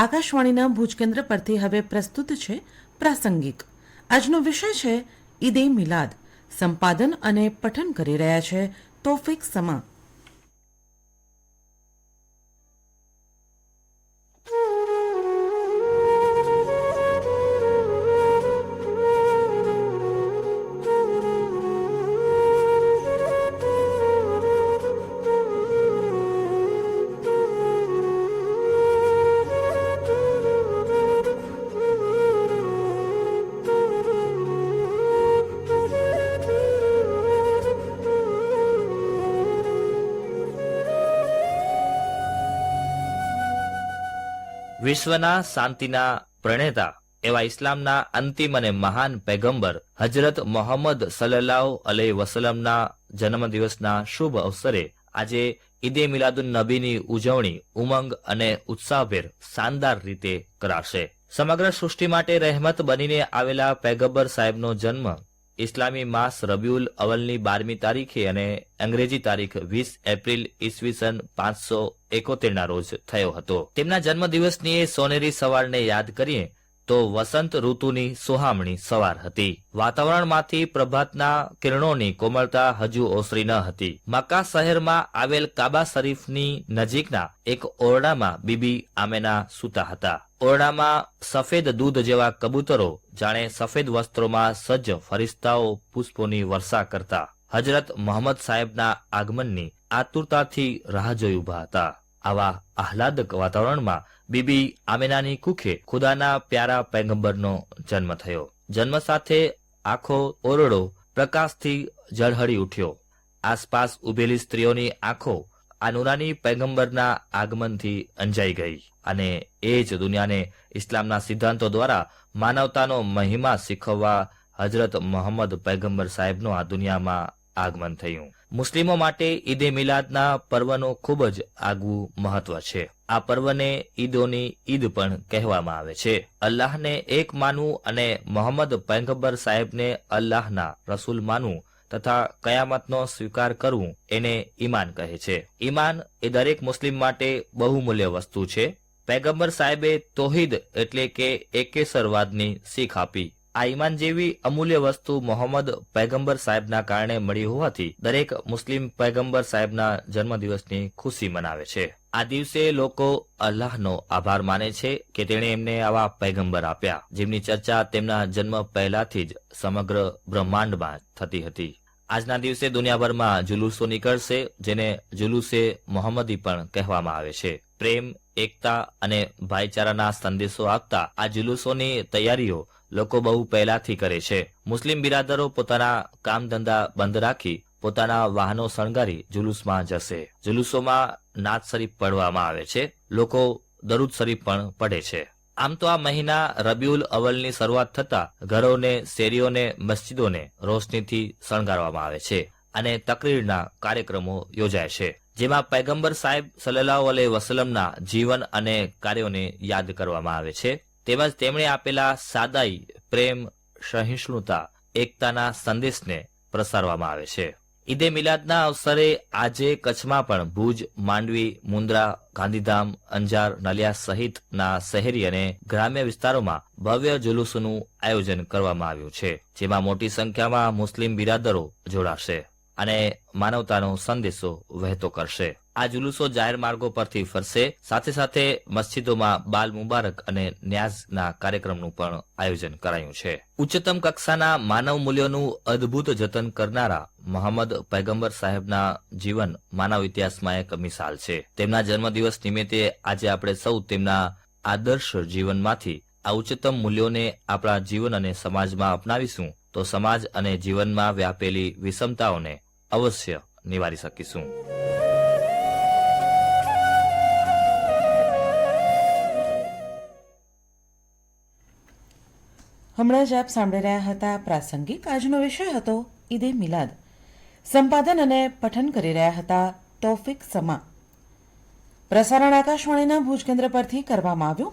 આકાશવાણીના ભુજ કેન્દ્ર પરથી હવે પ્રસ્તુત છે પ્રાસંગિક. આજનો વિષય છે ઈદે મિલાદ. સંપાદન અને પઠન કરી રહ્યા છે તોફિક સમા. વિશ્વના શાંતિના પ્રણેતા એવા ઇસ્લામના અંતિમ અને મહાન પૈગંબર હજરત મોહમ્મદ સલ્લાહ અલૈહિ વસલમના જન્મદિવસના શુભ અવસરે આજે ઈદે મિલાદુન નબીની ઉજવણી ઉમંગ અને ઉત્સાહભેર શાનદાર રીતે કરાશે. સમગ્ર સૃષ્ટિ માટે રહેમત બનીને આવેલા પૈગંબર સાહેબનો જન્મ ઇસ્લામી માસ રબિયુલ અવલની બારમી તારીખે અને અંગ્રેજી તારીખ વીસ એપ્રિલ ઈસવીસન પાંચસો એકોતેરના રોજ થયો હતો. તેમના જન્મદિવસની એ સોનેરી સવારને યાદ કરીએ તો વસંત ઋતુની સુહામણી સવાર હતી. વાતાવરણમાંથી પ્રભાતના કિરણોની કોમળતા હજુ ઓસરી ન હતી. મક્કા શહેરમાં આવેલ કાબા શરીફની નજીકના એક ઓરડામાં બીબી આમેના સૂતા હતા. ઓરડામાં સફેદ દૂધ જેવા કબૂતરો, જાણે સફેદ વસ્ત્રોમાં સજ્જ ફરિસ્તાઓ પુષ્પોની વર્ષા કરતા. હજરત મોહમ્મદ સાહેબના આગમનની આતુરતાથી રાહ જોઈ ઊભા હતા. આવા આહલાદક વાતાવરણમાં બીબી આમેનાની કુખે ખુદાના પ્યારા પૈગંબરનો જન્મ થયો. જન્મ સાથે આખો ઓરડો પ્રકાશથી ઝળહળી ઉઠ્યો. આસપાસ ઉભેલી સ્ત્રીઓની આંખો આ નુરાની પૈગંબરના આગમનથી અંજાઈ ગઈ અને એ જ દુનિયાને ઇસ્લામના સિદ્ધાંતો દ્વારા માનવતાનો મહિમા શીખવવા હજરત મોહમ્મદ પૈગંબર સાહેબનું આ દુનિયામાં આગમન થયું. મુસ્લિમો માટે ઈદે મિલાદના પર્વનું ખૂબ જ આગવું મહત્વ છે. આ પર્વને ઈદોની ઈદ પણ કહેવામાં આવે છે. અલ્લાહને એક માનવું અને મોહમ્મદ પૈગંબર સાહેબને અલ્લાહના રસૂલ માનવું તથા કયામતનો સ્વીકાર કરવું એને ઈમાન કહે છે. ઈમાન એ દરેક મુસ્લિમ માટે બહુમૂલ્ય વસ્તુ છે. પૈગંબર સાહેબે તોહિદ એટલે કે એકેસરવાદની શીખ આપી. આ ઈમાન જેવી અમૂલ્ય વસ્તુ મોહમ્મદ પૈગંબર સાહેબના કારણે મળી હોવાથી દરેક મુસ્લિમ પૈગંબર સાહેબના જન્મદિવસની ખુશી મનાવે છે. આ દિવસે લોકો અલ્લાહનો આભાર માને છે કે તેણે એમને આવા પૈગંબર આપ્યા, જેમની ચર્ચા તેમના જન્મ પહેલાથી જ સમગ્ર બ્રહ્માંડમાં થતી હતી. આજના દિવસે દુનિયાભરમાં જુલુસો નીકળશે, જેને જુલુસે મોહમ્મદી પણ કહેવામાં આવે છે. પ્રેમ, એકતા અને ભાઈચારાના સંદેશો આપતા આ જુલુસોની તૈયારીઓ લોકો બહુ પહેલાથી કરે છે. મુસ્લિમ બિરાદરો પોતાના કામ ધંધા બંધ રાખી, પોતાના વાહનો શણગારી જુલુસમાં જશે. જુલુસોમાં નાત શરીફ પડવામાં આવે છે. લોકો દરૂદ શરીફ પણ પડે છે. આમ તો આ મહિના રબિયુલ અવલની શરૂઆત થતા ઘરોને, શેરીઓને, મસ્જિદોને રોશનીથી શણગારવામાં આવે છે અને તકરીરના કાર્યક્રમો યોજાય છે, જેમાં પૈગંબર સાહેબ સલ્લાહ વસલમના જીવન અને કાર્યોને યાદ કરવામાં આવે છે. તેમજ તેમણે આપેલા સાદાઈ, પ્રેમ, સહિષ્ણુતા, એકતાના સંદેશને પ્રસારવામાં આવે છે. ઈદે મિલાદના અવસરે આજે કચ્છમાં પણ ભુજ, માંડવી, મુન્દ્રા, ગાંધીધામ, અંજાર, નલિયા સહિતના શહેરી અને ગ્રામ્ય વિસ્તારોમાં ભવ્ય જુલુસનું આયોજન કરવામાં આવ્યું છે, જેમાં મોટી સંખ્યામાં મુસ્લિમ બિરાદરો જોડાશે અને માનવતાનો સંદેશો વહેતો કરશે. આ જુલુસો જાહેર માર્ગો પરથી ફરશે. સાથે સાથે મસ્જિદોમાં બાલ મુબારક અને ન્યાઝના કાર્યક્રમનું પણ આયોજન કરાયું છે. ઉચ્ચતમ કક્ષાના માનવ મૂલ્યોનું અદ્ભુત જતન કરનારા મોહમ્મદ પૈગંબર સાહેબના જીવન માનવ ઇતિહાસમાં એક મિસાલ છે. તેમના જન્મદિવસ નિમિત્તે આજે આપણે સૌ તેમના આદર્શ જીવનમાંથી આ ઉચ્ચતમ મૂલ્યોને આપણા જીવન અને સમાજમાં અપનાવીશું તો સમાજ અને જીવનમાં વ્યાપેલી વિષમતાઓને અવશ્ય નિવારી શકીશું. હમણાં જ આપ સાંભળી રહ્યા હતા પ્રાસંગિક. આજનો વિષય હતો ઈદે મિલાદ. સંપાદન અને પઠન કરી રહ્યા હતા તોફિક સમા. પ્રસારણ આકાશવાણીના ભુજ કેન્દ્ર પરથી કરવામાં આવ્યું.